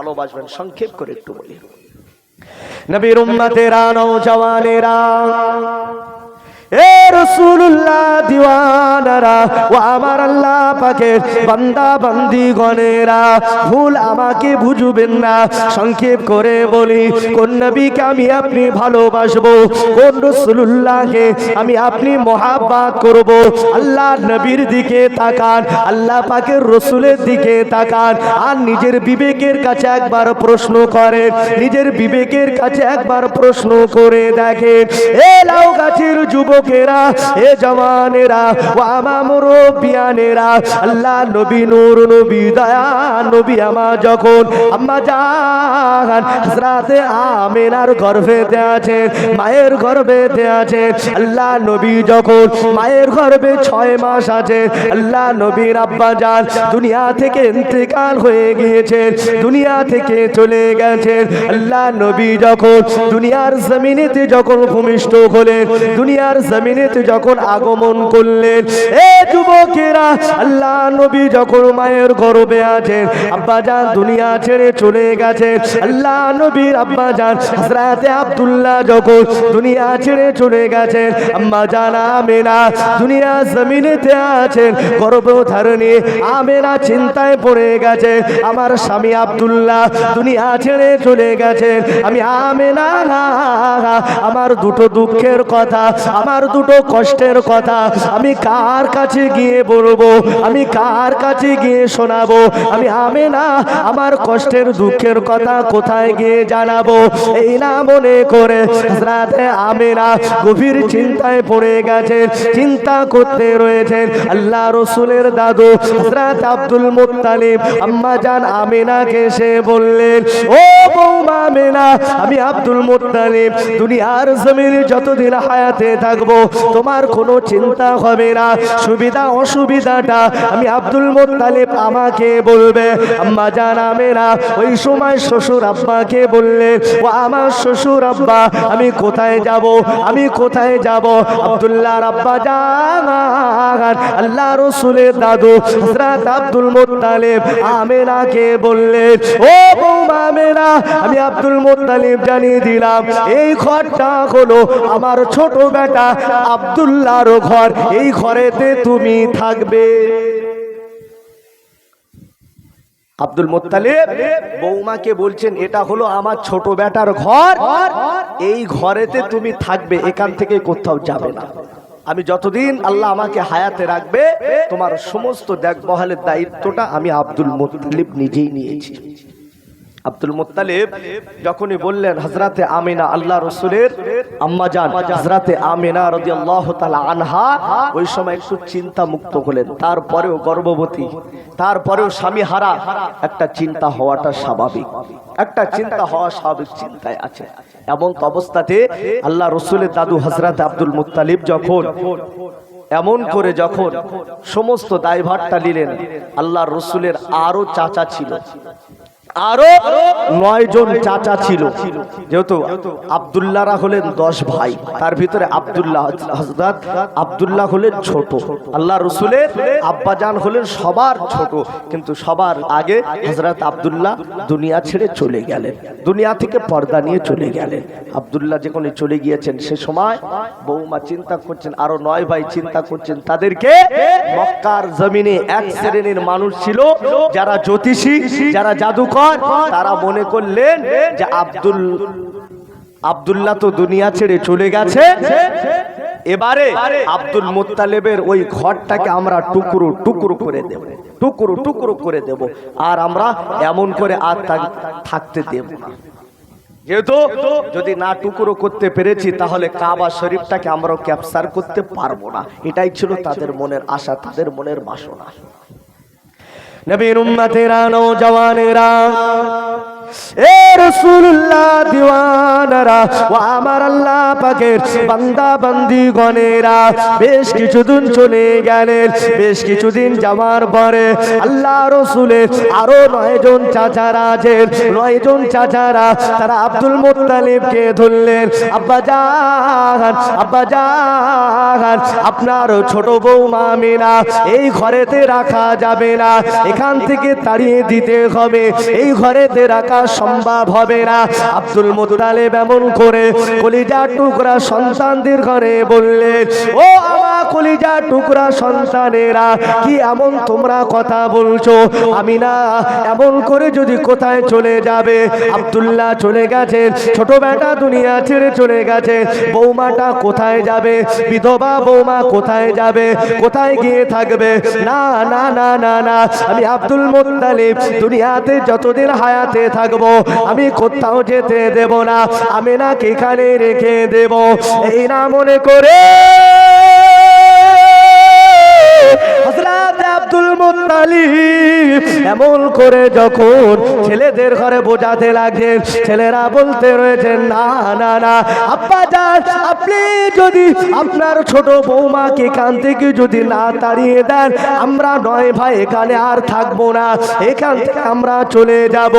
ভালোবাসবেন সংক্ষেপ করে একটু বলি। নবীর উম্মতেরা নওজওয়ানেরা এ রসুল্লাহ দিওয়ানারা ও আমার আল্লাহ পাকের বান্দা বান্দি গণেরা ভুল আমাকে বুঝবেন না। সংক্ষেপ করে বলি, কোন নবীকে আমি আপনি ভালোবাসবো? কোন রসুল্লাহকে আমি আপনি মহাব্বাত করব? আল্লাহ নবীর দিকে তাকান, আল্লাহ পাকের রসুলের দিকে তাকান, আর নিজের বিবেকের কাছে একবার প্রশ্ন করেন, নিজের বিবেকের কাছে একবার প্রশ্ন করে দেখেন। এ লাউ গাছের যুবকেরা এ জওয়ানেরা, ও আমার মুরব্বিয়ানেরা, আল্লাহ নবী নূর, নবী দয়া, নবী আমার যখন আম্মা জান হযরতে আমিনার গর্ভেতে আছেন মায়ের গর্ভেতে আছেন আল্লাহ নবী যখন মায়ের গর্ভে ছয় মাস আছে, আল্লাহ নবীর আব্বা জান দুনিয়া থেকে ইন্তেকাল হয়ে গিয়েছেন দুনিয়া থেকে চলে গেছেন আল্লাহ নবী যখন দুনিয়ার জমিনেতে যখন ভূমিষ্ঠ হলেন, দুনিয়ার জমিনেতে যখন আগমন করলেন, এ যুবকেরা, আল্লাহ নবী যখন মায়ের গর্ভে আছেন আব্বা জান দুনিয়া ছেড়ে চলে গেছেন, আল্লাহ নবীর আব্বা জান হযরতে আব্দুল্লাহ যখন দুনিয়া ছেড়ে চলে গেছেন আম্মা জান আমেনা দুনিয়া জমিনেতে আছেন, গর্ভধারণী আমেনা চিন্তায় পড়ে গেছে আমার স্বামী আব্দুল্লাহ দুনিয়া ছেড়ে চলে গেছেন, আমি আমেনা আমার দুটো দুঃখের কথা, আমার দুটো কষ্টের কথা আমি কার কাছে গিয়ে বলব? আমি কার কাছে গিয়ে শোনাবো? আমি আমেনা আমার কষ্টের দুঃখের কথা কোথায় গিয়ে জানাব? এই না মনে করে রাতে আমেনা গভীর চিন্তায় পড়ে গেছেন চিন্তা করতে রয়েছেন আল্লাহ রসুলের দাদু হযরত আব্দুল মুত্তালিব আম্মা জান আমিনাকে সে বললেন, ও বৌমা আমিনা আমি আব্দুল মুত্তালিব, দুনিয়ার জমিনে যতদিন হায়াতে থাকব তোমার কোনো চিন্তা হবে না, সুবিধা অসুবিধাটা আমি আব্দুল মুত্তালিব আমাকে বলবে। আম্মা জান আমিনা, ওই সময় শ্বশুর আব্বাকে বললেন ও আমার শ্বশুর আব্বা, আমি কোথায় যাব? আমি কোথায় যাব? আব্দুল্লাহর আব্বা জান, আল্লাহ রসুলের দাদু হযরত আব্দুল মুত্তালিব আমেনাকে বললেন ও বৌমা আমেনা, আমি আব্দুল মুত্তালিব জানিয়ে দিলাম, এই ঘরটা হলো আমার ছোট বেটা আব্দুল্লাহর ঘর, এই ঘরেতে তুমি থাকবে। আব্দুল মোত্তালিব বৌমাকে বলছেন, এটা হলো আমার ছোট বেটার ঘর, এই ঘরেতে তুমি থাকবে, এখান থেকে কোথাও যাবে না। আমি যতদিন আল্লাহ আমাকে হায়াতে রাখবে, তোমার সমস্ত দেখবহালের দায়িত্বটা আমি আব্দুল মোত্তালিব নিজেই নিয়েছি। আব্দুল মুত্তালিব যখনই বললেন হজরতে আমিনা আল্লাহ রসুলের আম্মা জান হজরতে আমিনা রাদিয়াল্লাহু তাআলা আনহা, ওই সময় একটু চিন্তা মুক্ত হলেন। তারপরেও গর্ভবতী, তারপরেও স্বামী হারা, একটা চিন্তা হওয়াটা স্বাভাবিক। একটা চিন্তা হওয়া স্বাভাবিক চিন্তায় আছে। এমন অবস্থাতে আল্লাহ রসুলের দাদু হজরত আব্দুল মুত্তালিব যখন, এমন করে যখন সমস্ত দায়ভারটা নিলেন, আল্লাহ রসুলের আরও চাচা ছিল। আরও নয় জন চাচা ছিল। যেহেতু আবদুল্লাহরা হলেন দশ ভাই, তার ভিতরে আবদুল্লাহ হজরত আবদুল্লাহ হলেন ছোট। আল্লাহ রসুলের আব্বাজান হলেন সবার ছোট। কিন্তু সবার আগে হজরত আবদুল্লাহ দুনিয়া ছেড়ে চলে গেলেন। দুনিয়া থেকে পর্দা নিয়ে চলে গেলেন। আবদুল্লাহ যখন চলে গিয়েছেন, সে সময় বৌমা চিন্তা করছেন, আরও নয় ভাই চিন্তা করছেন, তাদেরকে মক্কার জমিনে এক শ্রেণির মানুষ ছিল, যারা জ্যোতিষী, যারা জাদুকর। তারা মনে করলেন যে আব্দুল আব্দুল্লাহ তো দুনিয়া ছেড়ে চলে গেছে। এবারে আব্দুল মুত্তালেবের ওই ঘরটাকে আমরা টুকরো টুকরো করে দেব। টুকরো টুকরো করে দেব। আর আমরা এমন করে আর থাকতে দেব যেহেতু যদি না টুকরো করতে পেরেছি তাহলে কাবা শরীফটাকে আমরাও ক্যাপচার করতে পারব না। এটাই ছিল তাদের মনের আশা তাদের মনের বাসনা। নবীর উম্মতেরা নওজওয়ানেরা এ রসুল্লাহ দিওয়ানারা ও আমার আল্লাহ পাকের বান্দা বান্দি গণেরা বেশ কিছুদিন চলে গেলেন, বেশ কিছুদিন যাওয়ার পরে আল্লাহ রসুলের আরও নয় জন চাচারা আছেন। নয় জন চাচারা তারা আব্দুল মুত্তালিবকে ধরলেন। আব্বা জান আব্বা জান আপনার ছোট বউ মামিনা এই ঘরেতে রাখা যাবে না। এখান থেকে তাড়িয়ে দিতে হবে। এই ঘরেতে রাখা সম্ভব হবে না। আব্দুল মুতালেব এমন করে কলিজা টুকরা সন্তানদের ঘরে বললেন ও আমার কলিজা টুকরা সন্তানেরা, কি এমন তোমরা কথা বলছো? আমি না, এমন করে যদি কোথায় চলে যাবে? চলে গেছে, ছোট বেটা দুনিয়া ছেড়ে চলে গেছে, বৌমাটা কোথায় যাবে? বিধবা বৌমা কোথায় যাবে? কোথায় গিয়ে থাকবে? না না না না না, আমি আব্দুল মুত্তালিব, দুনিয়াতে যতদিন হায়াতে থাকব। আমি কোথাও যেতে দেব না। আমি না এখানে রেখে দেব। এই না মনে করে আব্দুল মুত্তালিব, এমন করে যখন ছেলেদের ঘরে বোঝাতে লাগছেন ছেলেরা বলতে রয়েছেন না না না, আব্বা যান, আপনি যদি আপনার ছোট বৌমাকে এখান থেকে যদি না তাড়িয়ে দেন, আমরা নয় ভাই এখানে আর থাকব না, এখান থেকে আমরা চলে যাব,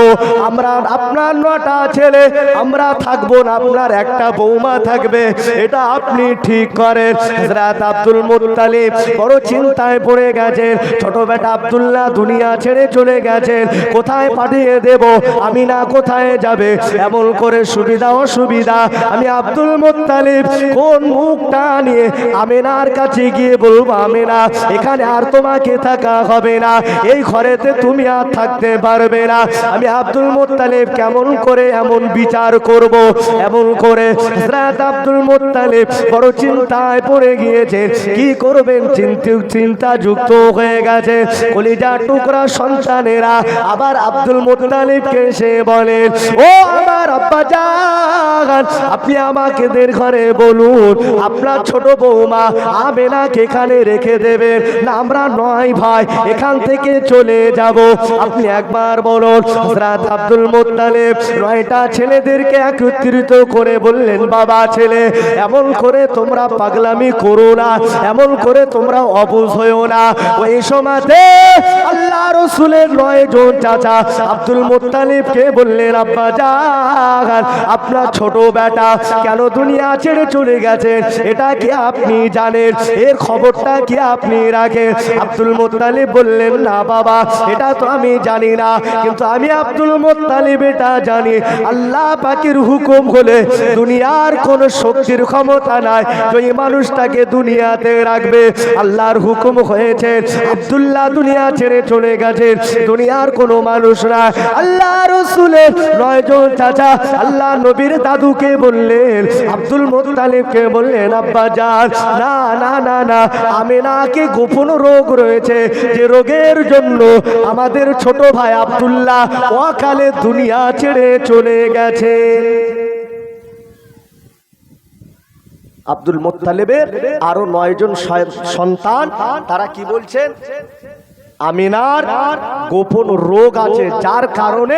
আমরা আপনার নটা ছেলে, আমরা থাকব না, আপনার একটা বৌমা থাকবে। এটা আপনি ঠিক করেন, হযরত আব্দুল মুত্তালিব বড় চিন্তায় পড়ে গেছেন ছোট বেটা আব্দুল্লাহ দুনিয়া ছেড়ে চলে গেছেন কোথায় পাঠিয়ে দেব? আমি না কোথায় যাবে? এমন করে সুবিধা, অসুবিধা। আমি আব্দুল মুত্তালিব, কোন মুখটা নিয়ে আমেনার কাছে গিয়ে বলব, আমেনা, এখানে আর তোমাকে থাকা হবে না। এই ঘরেতে তুমি আর থাকতে পারবে না। আমি আব্দুল মুত্তালিব, কেমন করে এমন বিচার করব? এমন করে আব্দুল মুত্তালিব বড় চিন্তায় পড়ে গিয়েছে কি করবেন? চিন্তা যুক্ত হয়ে গেছে। কলিজা টুকরা সন্তানেরা আবার আব্দুল মুত্তালিবকে এসে বলেন ও আমার আব্বা জান, আপনি আমাকে দের ঘরে বলুন, আপনার ছোট বৌমা আবেনাকে এখানে রেখে দেবেন। না, আমরা নয় ভাই, এখান থেকে চলে যাব। আপনি একবার বলুন, হযরত আব্দুল মুত্তালিব নয়টা ছেলেদেরকে একত্রিত করে বললেন, বাবা ছেলে, এমন করে তোমরা পাগলামি করো না, এমন করে তোমরা অবুঝ হয়েও না। ওই সময়তে আল্লাহ রসুলের নয় জন চাচা আব্দুল মুত্তালিবকে বললেন, আব্বা জান আপনার ছোট বেটা কেন দুনিয়া ছেড়ে চলে গেছে? এটা কি আপনি জানেন? এর খবরটা কি আপনি রাখেন? আব্দুল মুত্তালিব বললেন, না বাবা, এটা তো আমি জানি না, কিন্তু আমি আব্দুল মুত্তালিব এটা জানি। আল্লাহ পাকের হুকুম হলে দুনিয়ার কোন শক্তির ক্ষমতা নাই। যে এই মানুষটাকে দুনিয়াতে রাখবে। আল্লাহর হুকুম হয়েছে আব্দুল্লাহ দুনিয়া ছেড়ে চলে গেছে। দুনিয়ার কোনো মানুষ না। আল্লাহ রসুলের নয় জন চাচা আল্লাহ নবীর দাদুকে বললেন, আব্দুল মোত্তালিবকে বললেন, আব্বা যান, না না না না, আমেনাকে গোপন রোগ রয়েছে। যে রোগের জন্য আমাদের ছোট ভাই আব্দুল্লাহ অকালে দুনিয়া ছেড়ে চলে গেছে। আব্দুল মোত্তালেবের আরও নয় জন সন্তান, তারা কি বলছেন? আমিনার গোপন রোগ আছে, যার কারণে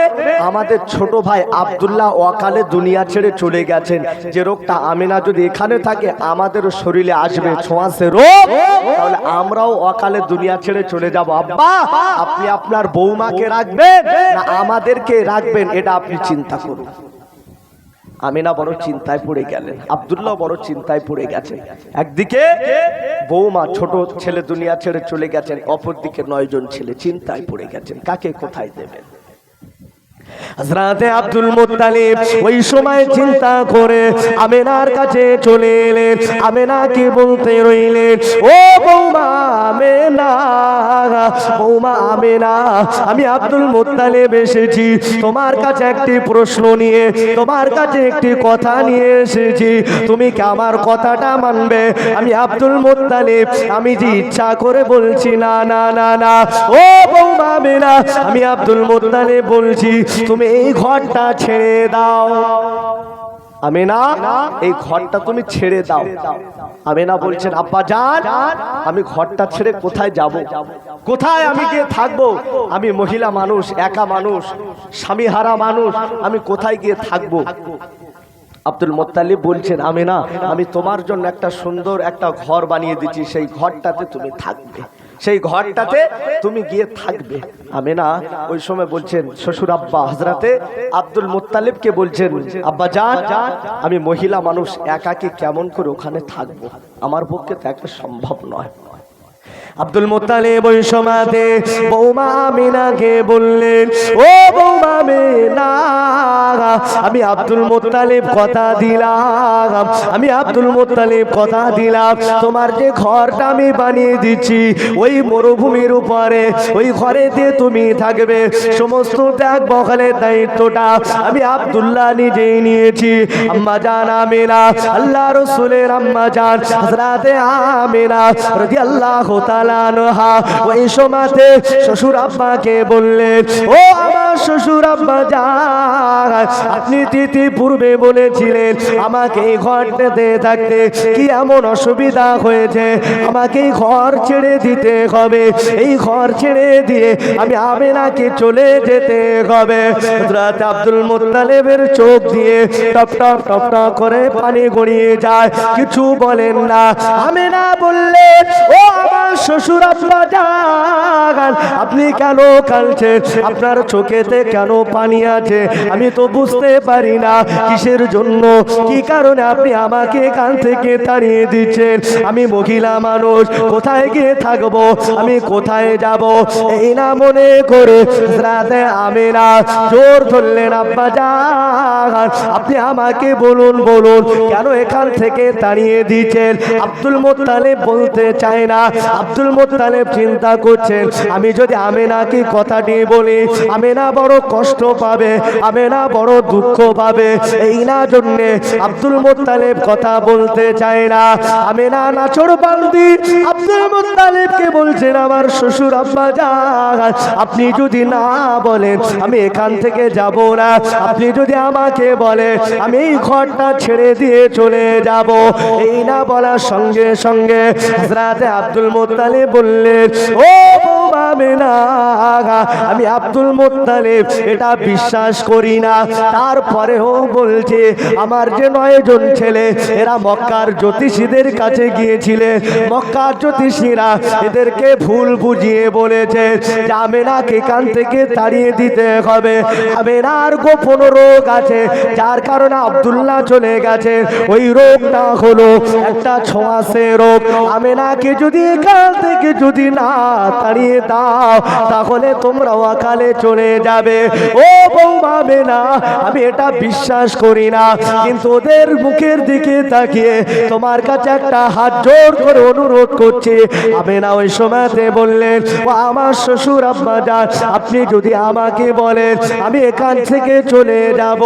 আমাদের ছোট ভাই আব্দুল্লাহ অকালে দুনিয়া ছেড়ে চলে গেছেন। যে রোগটা আমিনা যদি এখানে থাকে আমাদের শরীরে আসবে ছোঁয়াশে রোগ। তাহলে আমরাও অকালে দুনিয়া ছেড়ে চলে যাব। আব্বা, আপনি আপনার বৌমাকে রাখবেন না আমাদেরকে রাখবেন, এটা আপনি চিন্তা করুন। আমিনা বড় চিন্তায় পড়ে গেলেন, আবদুল্লাহ বড় চিন্তায় পড়ে গেছেন। একদিকে বৌমা ছোট ছেলে দুনিয়া ছেড়ে চলে গেছেন, অপরদিকে নয়জন ছেলে চিন্তায় পড়ে গেছেন, কাকে কোথায় দেবেন? হযরতে আব্দুল মুত্তালিব ওই সময় চিন্তা করে আমেনার কাছে চলে এলেন। আমেনাকে বলতে রইলেন? ও বৌমা আমেনা বৌমা আমেনা, আমি আব্দুল মুত্তালিব এসেছি। তোমার কাছে একটি প্রশ্ন নিয়ে, তোমার কাছে একটি কথা নিয়ে এসেছি। তুমি কি আমার কথাটা মানবে? আমি আব্দুল মুত্তালিব, আমি যে ইচ্ছা করে বলছি, না না না না। ও বৌমা আমেনা, আমি আব্দুল মুত্তালিব বলছি তুমি এই ঘরটা ছেড়ে দাও। আমিনা, এই ঘরটা তুমি ছেড়ে দাও। আমিনা বলছেন, আব্বা যান, আমি ঘরটা ছেড়ে কোথায় যাব? কোথায় আমি গিয়ে থাকব? আমি মহিলা মানুষ, একা মানুষ স্বামীহারা মানুষ, আমি কোথায় গিয়ে থাকব? আব্দুল মোত্তালিব বলছেন, আমিনা, আমি তোমার জন্য একটা সুন্দর একটা ঘর বানিয়ে দিচ্ছি, সেই ঘরটাতে তুমি থাকবে। সেই ঘরটাতে তুমি গিয়ে থাকবে। আমি না ওই সময় বলছেন, শ্বশুর আব্বা হাজরাতে আব্দুল মোত্তালিবকে বলছেন, আব্বা যান আমি মহিলা মানুষ, একাকে কেমন করে ওখানে থাকব? আমার পক্ষে তো একটা সম্ভব নয়। আব্দুল মোত্তালিব ওই সময়তে বৌমা আমিনাকে বললেন, ও বৌমা মেনা আমি আব্দুল মোত্তালিব কথা দিলাম, আমি আব্দুল মোত্তালিব কথা দিলাম, তোমার যে ঘরটা আমি বানিয়ে দিচ্ছি, ওই মরুভূমির উপরে, ওই ঘরেতে তুমি থাকবে, সমস্ত ত্যাগ বখালের দায়িত্বটা আমি আব্দুল্লাহ নিজেই নিয়েছি। আম্মা জান আমিনা, আল্লাহ রসুলের আম্মা জান, হযরতে আমিনা রাদিয়াল্লাহু তাআলা আনহা ওই সময়তে শ্বশুর আব্বাকে বললেন ও আমার শ্বশুর আব্বা জান আপনি তিথি পূর্বে বলেছিলেন, আমাকে এই ঘরটাতে থাকতে কি এমন অসুবিধা হয়েছে? আমাকে এই ঘর ছেড়ে দিতে হবে। এই ঘর ছেড়ে দিয়ে আমি আমেনাকে চলে যেতে হবে। হযরত আব্দুল মুত্তালিবের চোখ দিয়ে টপ টপ টপ টপ করে পানি গড়িয়ে যায়। কিছু বলেন না। আমেনা বললে, ও আমার শ্বশুর জান আপনি কেন কাঁদছেন? আপনার চোখেতে কেন পানি আছে? আমি তো বুঝতে পারি না কিসের জন্য, কি কারণে আপনি আমাকে কান থেকে তাড়িয়ে দিচ্ছেন? আমি মহিলা মানুষ, কোথায় গিয়ে থাকব? আমি কোথায় যাব? এই না মনে করে রাতে আমি না, জোর ধরলেন আব্বা যান আপনি আমাকে বলুন বলুন, কেন এখান থেকে তাড়িয়ে দিচ্ছেন? আব্দুল মোত্তালেব বলতে চায় না। আব্দুল মোত্তালেব চিন্তা করছেন, আমি যদি আমি আমেনাকে কথাটি বলি, আমেনা বড় কষ্ট পাবে, আমেনা বড় দুঃখ পাবে। এই না জন্যে আব্দুল মোত্তালেব কথা বলতে চায় না। আমেনা নাচর বান্দি আব্দুল মোত্তালেবকে বলছেন, আমার শ্বশুর আব্বা যান, আপনি যদি না বলেন, আমি এখান থেকে যাব না। আপনি যদি আমাকে বলে আমি এই ঘরটা ছেড়ে দিয়ে চলে যাব। এই না বলার সঙ্গে সঙ্গে হযরতে আব্দুল মোত্তালিব বললেন, ও বৌমা মেনা আমি আব্দুল মোত্তালিব এটা বিশ্বাস করি না। তারপরেও বলছে, আমার যে নয় জন ছেলে, এরা মক্কার জ্যোতিষীদের কাছে গিয়েছিলেন মক্কার জ্যোতিষীরা এদেরকে ভুল বুঝিয়ে বলেছে যে আমেনাকে কান থেকে তাড়িয়ে দিতে হবে। আমেনার গোপন রোগ আছে, যার কারণে আব্দুল্লাহ চলে গেছে। ওই রোগটা হলো একটা ছোঁয়াশে রোগ। আমেনাকে যদি এখান থেকে যদি না তাড়িয়ে দাও, তাহলে তোমরা অকালে চলে যাবে। ও বৌমা মেনা আমি এটা বিশ্বাস করি না। কিন্তু ওদের মুখের দিকে তাকিয়ে তোমার কাছে একটা হাত জোর করে অনুরোধ করছি। আমি না ওই সময়তে বললেন ও আমার শ্বশুর আব্বা যান, আপনি যদি আমাকে বলেন, আমি এখান থেকে চলে যাব।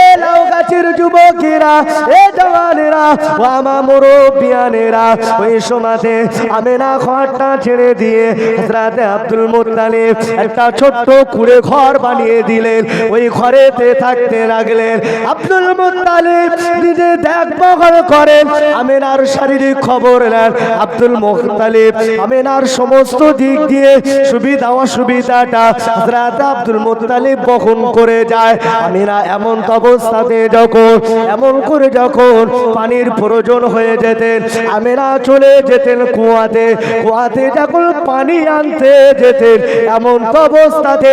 এ লাউ গাছের যুবকেরা, এ জওয়ানেরা, ও আমার মুরব্বিয়ানেরা। ওই সময়তে আমি না ঘরটা ছেড়ে দিয়ে হযরতে আব্দুল মুত্তালিব একটা ছোট্ট কুড়ে ঘর বানিয়ে দিলেন, ওই ঘরেতে থাকতে লাগলেন। আব্দুল মুত্তালিব নিজে দেখভাল করেন, আমেনার শারীরিক খবর নেন। আব্দুল মুত্তালিব আমেনার সমস্ত দিক দিয়ে সুবিধা অসুবিধাটা হযরত আব্দুল মুত্তালিব বহন করে যায়। আমিনা এমন অবস্থাতে যখন, এমন করে যখন পানির প্রয়োজন হয়ে যেতেন, আমেনা চলে যেতেন কুয়াতে। কুয়াতে যখন পানি আনতে যেতেন, এমন অবস্থাতে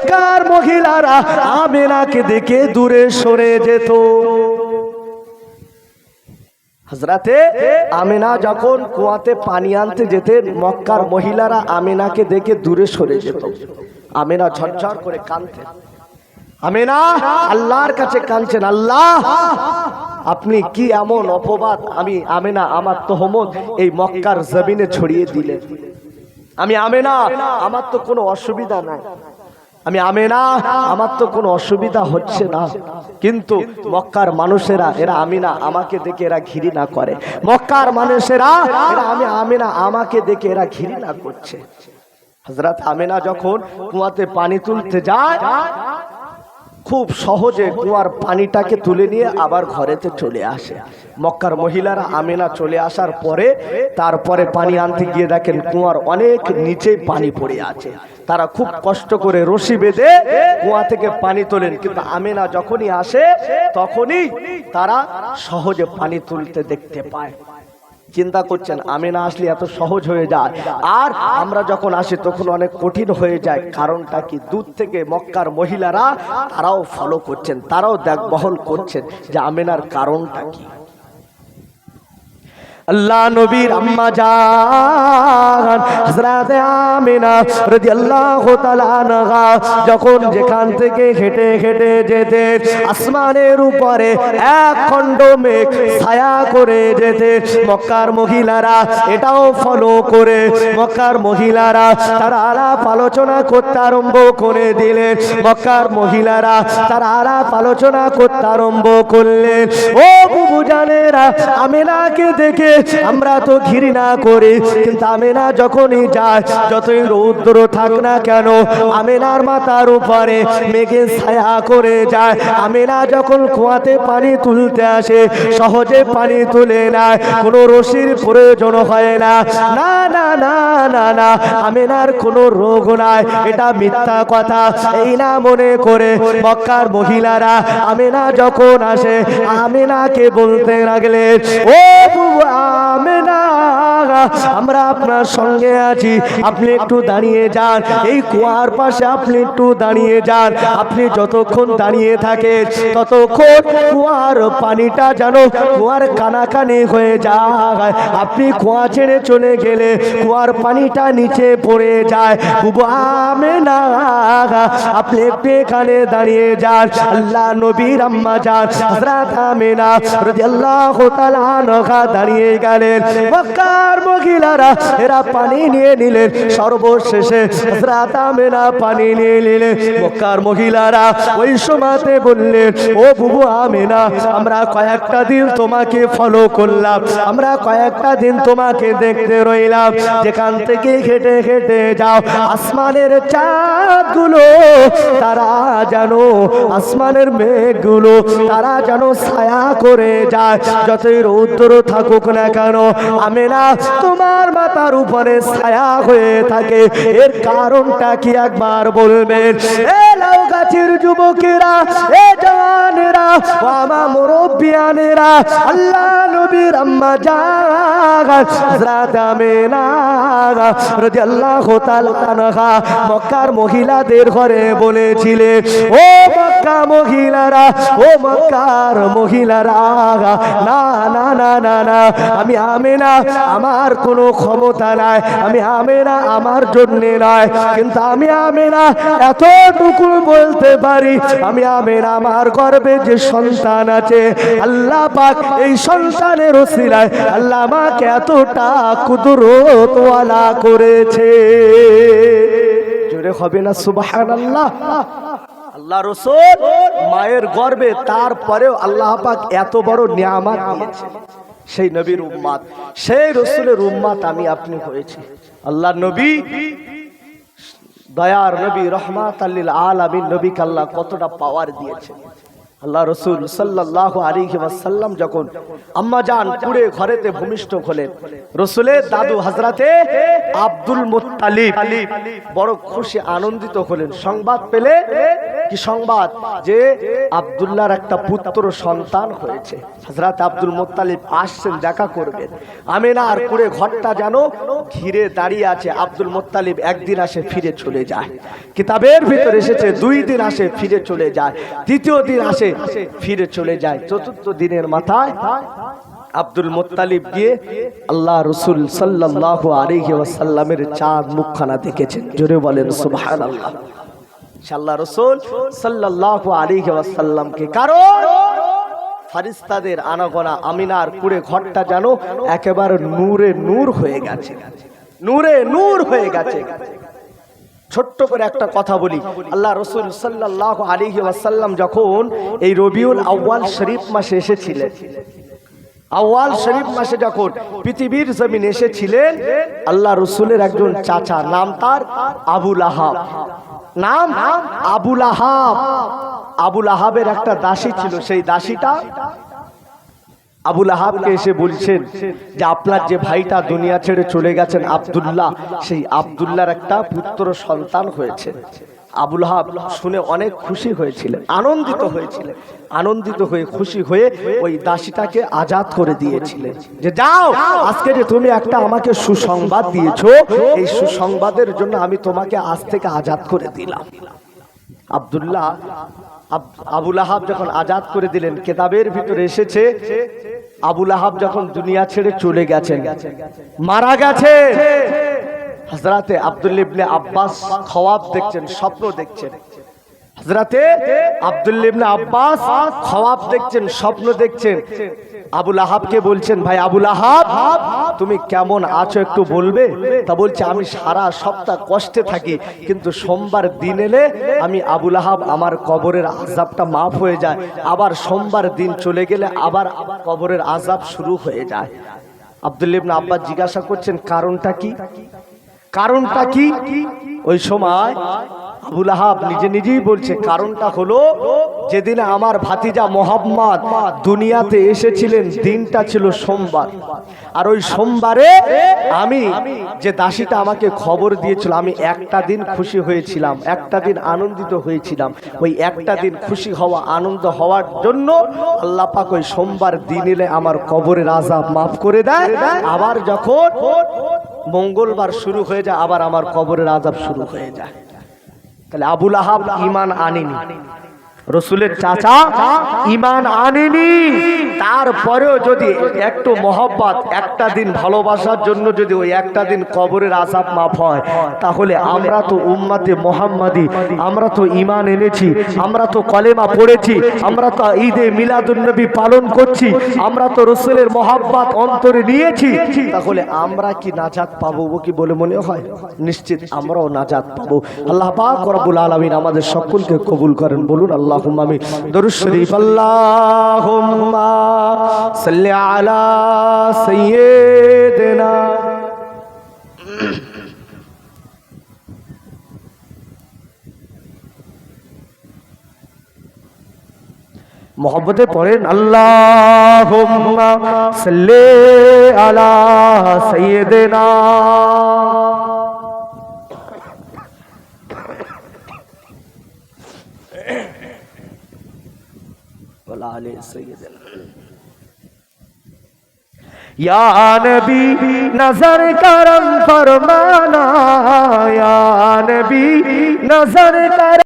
মক্কার মহিলারা আমেনাকে দেখে দূরে সরে যেত। হজরতে আমিনা যখন কুয়াতে পানি আনতে যেতেন, মক্কার মহিলারা আমিনাকে দেখে দূরে সরে যেত। আমিনা ঝরঝর করে কাঁদতেন। আমিনা, আল্লাহর কাছে কাঁদছেন, আল্লাহ, আপনি কি এমন অপবাদ? আমি আমিনা, আমার তহমত এই মক্কার জমিনে ছড়িয়ে দিলেন। আমি আমেনা, আমার তো কোনো অসুবিধা নাই। আমি আমেনা, আমার তো কোনো অসুবিধা হচ্ছে না। কিন্তু মক্কার মানুষেরা, এরা আমিনা, আমাকে দেখে এরা ঘিরি না করে। মক্কার মানুষেরা, এরা আমি আমিনা, আমাকে দেখে এরা ঘিরি না করছে। হজরত আমেনা যখন কুয়াতে পানি তুলতে যায় খুব সহজে কুয়ার পানিটাকে তুলে নিয়ে আবার ঘরেতে চলে আসে। মক্কার মহিলারা আমেনা চলে আসার পরে তারপরে পানি আনতে গিয়ে দেখেন কুয়ার অনেক নিচেই পানি পড়ে আছে। তারা খুব কষ্ট করে রশি বেঁধে কুয়া থেকে পানি তোলেন। কিন্তু আমেনা যখনই আসে, তখনই তারা সহজে পানি তুলতে দেখতে পায়। চিন্তা করছেন, আমি না আসলে এত সহজ হয়ে যায়। আর আমরা যখন আসি, তখন অনেক কঠিন হয়ে যায়। কারণটা কি? দূর থেকে মক্কার মহিলারা তারাও ফলো করছেন, তারাও দেখবহল করছেন যে আমিনার কারণটা কি? আল্লাহ নবীর আম্মা জান, হযরত আমিনা রাদিয়াল্লাহু তাআলা আনহা যখন যেখান থেকে হেঁটে হেঁটে যেতে, আসমানের উপরে এক খণ্ড মেঘ ছায়া করে যেতে, মক্কার মহিলারা এটাও ফলো করে, মক্কার মহিলারা তারা আলাপ আলোচনা করতে আরম্ভ করে দিলেন, মক্কার মহিলারা তারা আলাপ আলোচনা করতে আরম্ভ করলেন, ও বুবু জানেরা, আমিনাকে দেখে আমরা তো ঘৃণা করি, কিন্তু আমিনা যখনই যায়, যতই রৌদ্র থাক না কেন, আমিনার মাথার উপরে মেঘে ছায়া করে যায়। আমিনা যখন কুয়াতে পানি তুলতে আসে, সহজে পানি তুলে নেয়, কোনো রশির প্রয়োজন হয় না। না না না না না, আমিনার কোনো রোগ নাই, এটা মিথ্যা কথা। এই না মনে করে মক্কার মহিলারা, আমিনা যখন আসে, আমিনাকে বলতে লাগলে, ও আমিনা আমরা আপনার সঙ্গে আছি। আপনি একটু দাঁড়িয়ে যান। এই কুয়ার পাশে আপনি একটু দাঁড়িয়ে যান। আপনি যতক্ষণ দাঁড়িয়ে থাকেন, ততক্ষণ কুয়ার পানিটা যেন কুয়ার কানাকানি হয়ে যায়। আপনি কুয়া ছেড়ে চলে গেলে কুয়ার পানিটা নিচে পড়ে যায়। আমেনা, আপনি একটু এখানে দাঁড়িয়ে যান। আল্লাহ নবীর আম্মা যান। হযরত আমিনা রাদিয়াল্লাহু তাআলা দাঁড়িয়ে গেলেন। মক্কার মহিলারা, এরা পানি নিয়ে নিলেন। সর্বশেষে হযরত পানি নিয়ে নিলেন। মক্কার মহিলারা ওই সময়তে বললেন, ও বুবু আমিনা, আমরা কয়েকটা দিন তোমাকে ফলো করলাম। আমরা কয়েকটা দিন তোমাকে দেখতে রইলাম। যেখান থেকে হেঁটে হেঁটে যাও, আসমানের চাঁদগুলো, তারা যেন আসমানের মেঘগুলো, তারা যেন ছায়া করে যায়। যতই রৌদ্র থাকুক না কেন আমি না তোমার মাথার উপরে ছায়া হয়ে থাকে। এর কারণটা কি একবার বলবেন? এ লাউ গাছের যুবকেরা, এ জওয়ানেরা, ও আমার মুরব্বিয়ানেরা, আল্লাহ নবীর আম্মা জান, হযরত আমিনা, রাদিয়াল্লাহু তাআলা আনহা, মক্কার মহিলাদের ঘরে বলেছিলেন, ও মক্কা মহিলারা, ও মক্কার মহিলারা, না না না না না, আমি আমিনা, আমার কোনো ক্ষমতা নাই। আমি আমিনা আমার জন্য নয় কিন্তু আমি আমিনা এতটুকু বলতে পারি, আমি আমিনা আমার গর্বে যে সন্তান আছে, আল্লাহ পাক এই সন্তানের ওসিলায় আল্লাহ আমাকে এতটা কুদরতওয়ালা করেছে। জোরে হবে না, সুবহানাল্লাহ। আল্লাহ রসুল মায়ের গর্বে তারপরেও আল্লাহ পাক এত বড় নিয়ামত দিয়েছে। সেই নবীর উম্মাদ। সেই রসুলের উম্মাদ আমি আপনি হয়েছি। আল্লাহ নবী, দয়ার নবী রহমাত আল্লিল আলামিন নবী আল্লাহ কতটা পাওয়ার দিয়েছে আল্লাহ রসুল সাল্লাহ আলিহি ওয়াসাল্লাম যখন আম্মা যান পুড়ে ঘরেতে ভূমিষ্ঠ হলেন, রসুলের দাদু হাজরাতে আব্দুল মুত্তালিব বড় খুশি, আনন্দিত হলেন। সংবাদ পেলে কি সংবাদ? যে আব্দুল্লাহর একটা পুত্র সন্তান হয়েছে। হাজরাত আব্দুল মুত্তালিব আসছেন, দেখা করবেন। আমেনা আর পুড়ে ঘরটা যেন ঘিরে দাঁড়িয়ে আছে। আব্দুল মুত্তালিব একদিন আসে, ফিরে চলে যায়। কিতাবের ভিতরে এসেছে, দুই দিন আসে, ফিরে চলে যায়। তৃতীয় দিন আসে, ফিরে চলে যায়। চতুর্থ দিনের মাথায় আব্দুল মোত্তালিব গিয়ে আল্লাহ রসুল সাল্লাহ আলিহি ওয়াসাল্লামের চাঁদ মুখখানা দেখেছেন। জোরে বলেন সুবাহ আল্লাহ আল্লাহ রসুল সাল্লাহ আলিহি ওয়াসাল্লামকে কারণ ফারিস্তাদের আনাগোনা আমিনার কুড়ে ঘরটা যেন একেবারে নূরে নূর হয়ে গেছে। নূরে নূর হয়ে গেছে। ছোট্ট করে একটা কথা বলি। আল্লাহ রসুল সাল্লাহ আলিহি ওয়াসাল্লাম যখন এই রবিউল আউ্বাল শরীফ মাসে এসেছিলেন আউয়াল শরীফ মাসে যখন পৃথিবীর জমিন এসেছিলেন আল্লাহ রসুলের একজন চাচা নাম তার আবুল আহাব। নাম আবুল আহাব। আবুল আহাবের একটা দাসী ছিল সেই দাসীটা আবুল আহাবকে এসে বলছেন যে, আপনার যে ভাইটা দুনিয়া ছেড়ে চলে গেছেন, আবদুল্লাহ, সেই আব্দুল্লাহর একটা পুত্র সন্তান হয়েছে। আবুল আহাব শুনে অনেক খুশি হয়েছিলেন, আনন্দিত হয়েছিলেন, আনন্দিত হয়ে খুশি হয়ে ওই দাসীটাকে আজাদ করে দিয়েছিলেন যে, যাও, আজকে যে তুমি একটা আমাকে সুসংবাদ দিয়েছ, এই সুসংবাদের জন্য আমি তোমাকে আজ থেকে আজাদ করে দিলাম। আব্দুল্লাহ আব- আবুল আহাব যখন আজাদ করে দিলেন, কেতাবের ভিতরে এসেছে, আবুল আহাব যখন দুনিয়া ছেড়ে চলে গেছেন, মারা গেছে। হাজরাতে আব্দুল আব্বাস খওয়াব দেখছেন, স্বপ্ন দেখছেন। হজরাতে আব্দুল ইবনে আব্বাস খওয়াব দেখছেন, স্বপ্ন দেখছেন। আবুল আহাবকে বলছেন, ভাই আবুল আহাব, তুমি কেমন আছো একটু বলবে? তা বলছে, আমি সারা সপ্তাহ কষ্টে থাকি, কিন্তু সোমবার দিন এলে আমি আবুল আহাব আমার কবরের আজাবটা মাফ হয়ে যায়। আবার সোমবার দিন চলে গেলে আবার কবরের আজাব শুরু হয়ে যায়। আব্দুল ইবনে আব্বাস জিজ্ঞাসা করছেন, কারণটা কি? কারণটা কি? ওই সময় আবুল আহাব নিজে নিজেই বলছে, কারণটা হলো যেদিন আমার ভাতিজা মোহাম্মদ দুনিয়াতে এসেছিলেন, দিনটা ছিল সোমবার। আর ওই সোমবারে আমি যে দাসীটা আমাকে খবর দিয়েছিল, আমি একটা দিন খুশি হয়েছিলাম, একটা দিন আনন্দিত হয়েছিলাম। ওই একটা দিন খুশি হওয়া, আনন্দ হওয়ার জন্য আল্লাহ পাক ওই সোমবার দিন এলে আমার কবরের আজাব মাফ করে দেয়। আবার যখন মঙ্গলবার শুরু হয়ে যায়, আবার আমার কবরের আজাব শুরু হয়ে যায়। তাহলে আবুল আহাব ইমান আনেনি। রসুলের চাচা ইমান আনেনি। তারপরেও যদি একটু মহব্বত, একটা দিন ভালোবাসার জন্য যদি ওই একটা দিন কবরের আজাব মাফ হয়, তাহলে আমরা তো উম্মাতে মোহাম্মদি, আমরা তো ইমান এনেছি, আমরা তো কলেমা পড়েছি, আমরা তো ঈদে মিলাদুন্নবী পালন করছি, আমরা তো রসুলের মহাব্বাত অন্তরে নিয়েছি, তাহলে আমরা কি নাজাত পাবো কি বলে মনে হয়? নিশ্চিত আমরাও নাজাত পাবো। আল্লাহ পাক রব্বুল আলামিন আমাদের সকলকে কবুল করেন, বলুন আল্লাহুম্মা আমিন। দরুদ শরীফ আল্লাহুম্মা সাল্লি আলা সাইয়্যিদিনা। মোহব্বতে পড়েন আল্লাহুম্মা সাল্লি আলা সাইয়্যিদিনা। या नबी नज़र करम फरमाना। या नबी नज़र कर